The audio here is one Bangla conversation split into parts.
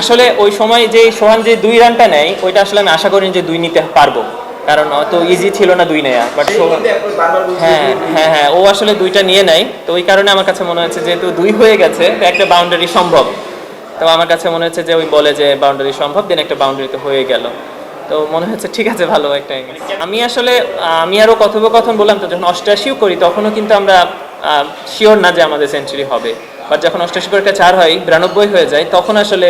আসলে ওই সময় যে সোহান যে দুই রানটা নেয় ওইটা আসলে আমি আশা করিনি যে দুই নিতে পারব। কারণ অত ইজি ছিল না দুই নেয়া বাট সোহান হ্যাঁ হ্যাঁ হ্যাঁ ও আসলে দুইটা নিয়ে নেয়। তো ওই কারণে আমার কাছে মনে হচ্ছে যেহেতু দুই হয়ে গেছে তো একটা বাউন্ডারি সম্ভব। তো আমার কাছে মনে হচ্ছে যে ওই বলে যে বাউন্ডারি সম্ভব দেন একটা বাউন্ডারি তো হয়ে গেল। তো মনে হচ্ছে ঠিক আছে ভালো একটা আমি আসলে আমি আরও কথোপকথন বললাম তো যখন অষ্টাশিও করি তখনও কিন্তু আমরা শিওর না যে আমাদের সেঞ্চুরি হবে। বাট যখন অষ্টাশি পরীক্ষা চার হয় বিরানব্বই হয়ে যায় তখন আসলে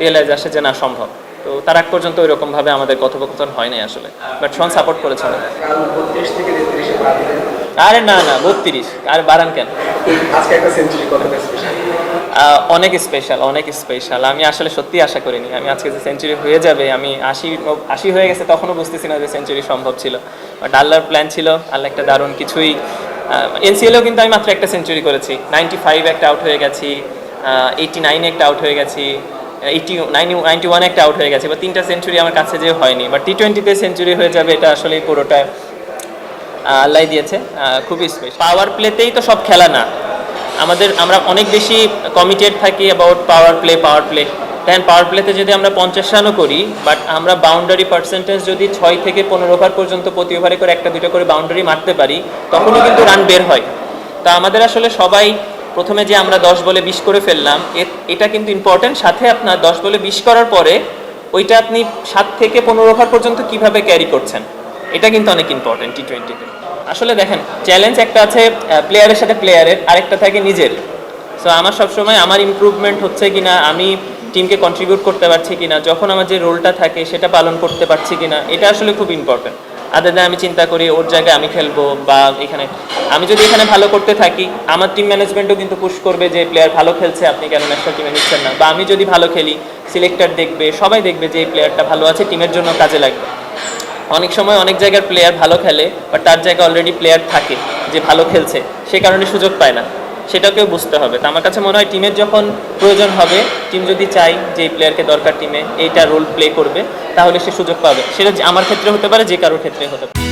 রিয়েলাইজ আসে যে না, সম্ভব। তো তার আগ পর্যন্ত ওই রকমভাবে আমাদের কথোপকথন হয় নাই আসলে। বাট শোন সাপোর্ট করেছিল আরে না না, বত্রিশ। আর বাড়ান কেন? অনেক স্পেশাল অনেক স্পেশাল আমি আসলে সত্যি আশা করিনি। আমি আজকে যে সেঞ্চুরি হয়ে যাবে, আমি আশি আশি হয়ে গেছে, তখনও বুঝতেছি না যে সেঞ্চুরি সম্ভব ছিল। বাট আল্লাহর প্ল্যান ছিল, আল্লাহ একটা দারুণ কিছুই এনসিএলেও কিন্তু আমি মাত্র একটা সেঞ্চুরি করেছি। নাইনটি ফাইভ একটা আউট হয়ে গেছি এইটি নাইনে একটা আউট হয়ে গেছি। এইটি নাইনটি নাইনটি ওয়ানে একটা আউট হয়ে গেছে। বা তিনটা সেঞ্চুরি আমার কাছে যে হয়নি। বা টি টোয়েন্টিতে সেঞ্চুরি হয়ে যাবে, এটা আসলে পুরোটা আল্লাহ দিয়েছে। খুবই স্পেশাল পাওয়ার প্লেতেই তো সব খেলা না। আমাদের, আমরা অনেক বেশি কমিটেড থাকি about power play power play then power প্লেতে যদি আমরা পঞ্চাশ রানও করি বাট আমরা বাউন্ডারি পার্সেন্টেজ যদি ছয় থেকে পনেরো ওভার পর্যন্ত প্রতি ওভারে করে একটা দুটো করে বাউন্ডারি মারতে পারি তখনও কিন্তু রান বের হয়। তা আমাদের আসলে সবাই প্রথমে যে আমরা দশ বলে বিশ করে ফেললাম এটা কিন্তু ইম্পর্টেন্ট সাথে আপনার দশ বলে বিশ করার পরে, ওইটা আপনি সাত থেকে পনেরো ওভার পর্যন্ত কীভাবে ক্যারি করছেন, এটা কিন্তু অনেক ইম্পর্টেন্ট টি টোয়েন্টিতে আসলে দেখেন চ্যালেঞ্জ একটা আছে প্লেয়ারের সাথে প্লেয়ারের আরেকটা থাকে নিজের। সো আমার সবসময় আমার ইমপ্রুভমেন্ট হচ্ছে কিনা, আমি টিমকে কন্ট্রিবিউট করতে পারছি কি না যখন আমার যে রোলটা থাকে, সেটা পালন করতে পারছি কিনা, এটা আসলে খুব ইম্পর্টেন্ট আদার আমি চিন্তা করি ওর জায়গায় আমি খেলব বা এখানে, আমি যদি এখানে ভালো করতে থাকি, আমার টিম ম্যানেজমেন্টও কিন্তু পুশ করবে যে প্লেয়ার ভালো খেলছে, আপনি কেন ন্যাশনাল টিমে নিচ্ছেন না? বা আমি যদি ভালো খেলি সিলেক্টর দেখবে, সবাই দেখবে যে এই প্লেয়ারটা ভালো আছে টিমের জন্য কাজে লাগবে। অনেক সময় অনেক জায়গার প্লেয়ার ভালো খেলে বাট তার জায়গায় অলরেডি প্লেয়ার থাকে যে ভালো খেলছে, সে কারণে সুযোগ পায় না। সেটাকেও বুঝতে হবে। তো আমার কাছে মনে হয় টিমের যখন প্রয়োজন হবে টিম যদি চাই যে প্লেয়ারকে দরকার টিমে এইটা রোল প্লে করবে, তাহলে সে সুযোগ পাবে। সেটা আমার ক্ষেত্রে হতে পারে, যে কারোর ক্ষেত্রে হতে পারে।